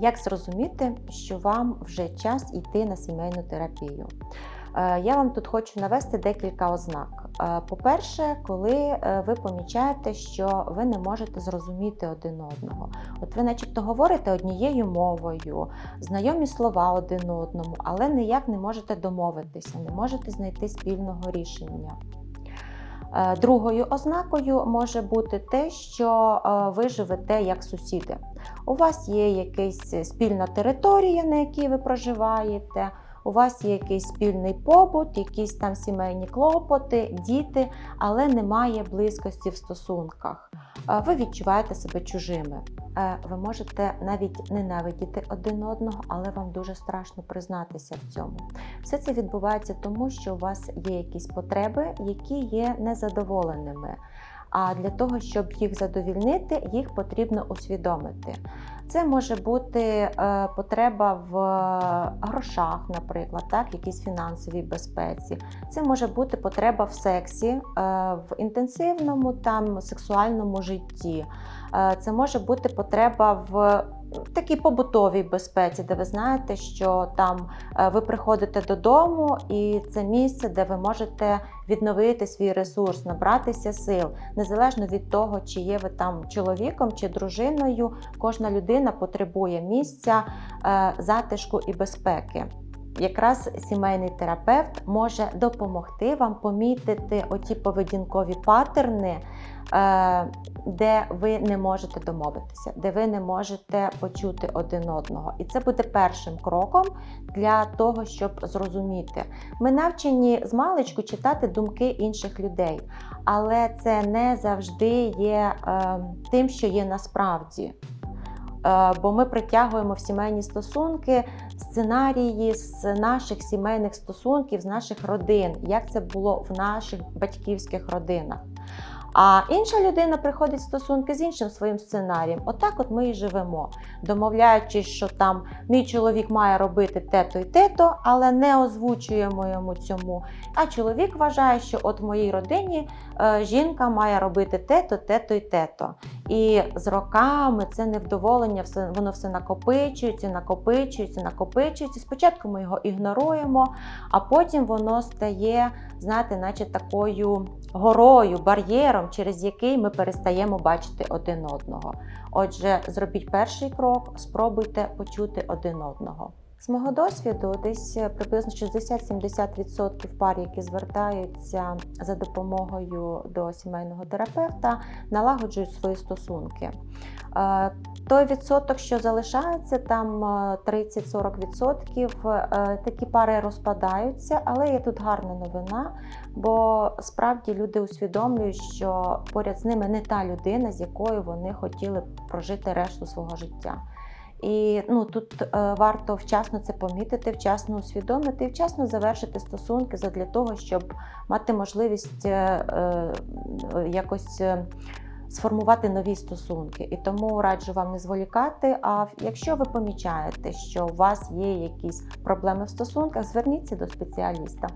Як зрозуміти, що вам вже час йти на сімейну терапію? Е, Я вам тут хочу навести декілька ознак. Е, По-перше, коли е, ви помічаєте, що ви не можете зрозуміти один одного. От ви, начебто, говорите однією мовою, знайомі слова один одному, але ніяк не можете домовитися, не можете знайти спільного рішення. Е, Другою ознакою може бути те, що е, ви живете як сусіди. У вас є якась спільна територія, на якій ви проживаєте, у вас є якийсь спільний побут, якісь там сімейні клопоти, діти, але немає близькості в стосунках. Е, Ви відчуваєте себе чужими. Е, Ви можете навіть ненавидіти один одного, але вам дуже страшно признатися в цьому. Все це відбувається тому, що у вас є якісь потреби, які є незадоволеними. А для того, щоб їх задовільнити, їх потрібно усвідомити. Це може бути е, потреба в грошах, наприклад, так, якісь фінансовій безпеці. Це може бути потреба в сексі, е, в інтенсивному там сексуальному житті. Е, Це може бути потреба в такій побутовій безпеці, де ви знаєте, що там е, ви приходите додому, і це місце, де ви можете відновити свій ресурс, набратися сил, незалежно від того, чи є ви там чоловіком чи дружиною, кожна людина потребує місця, е, затишку і безпеки. Якраз сімейний терапевт може допомогти вам помітити оті поведінкові паттерни, е, де ви не можете домовитися, де ви не можете почути один одного. І це буде першим кроком для того, щоб зрозуміти. Ми навчені з маличку читати думки інших людей, але це не завжди є е, тим, що є насправді. Е, Бо ми притягуємо в сімейні стосунки сценарії з наших сімейних стосунків, з наших родин, як це було в наших батьківських родинах. А інша людина приходить в стосунки з іншим своїм сценарієм. Отак, от ми і живемо, домовляючись, що там мій чоловік має робити те-то і те-то, але не озвучуємо йому цьому. А чоловік вважає, що от в моїй родині е, жінка має робити те-то, те-то і те-то. І з роками це невдоволення, воно все накопичується, накопичується, накопичується. Спочатку ми його ігноруємо, а потім воно стає, знаєте, наче такою горою, бар'єром, через який ми перестаємо бачити один одного. Отже, зробіть перший крок, спробуйте почути один одного. З мого досвіду, десь приблизно 60-70% пар, які звертаються за допомогою до сімейного терапевта, налагоджують свої стосунки. Е, Той відсоток, що залишається, там е, 30-40%, е, такі пари розпадаються, але є тут гарна новина, бо справді люди усвідомлюють, що поряд з ними не та людина, з якою вони хотіли прожити решту свого життя. І ну, тут е, варто вчасно це помітити, вчасно усвідомити і вчасно завершити стосунки для того, щоб мати можливість е, е, якось сформувати нові стосунки. І тому раджу вам не зволікати. А якщо ви помічаєте, що у вас є якісь проблеми в стосунках, зверніться до спеціаліста.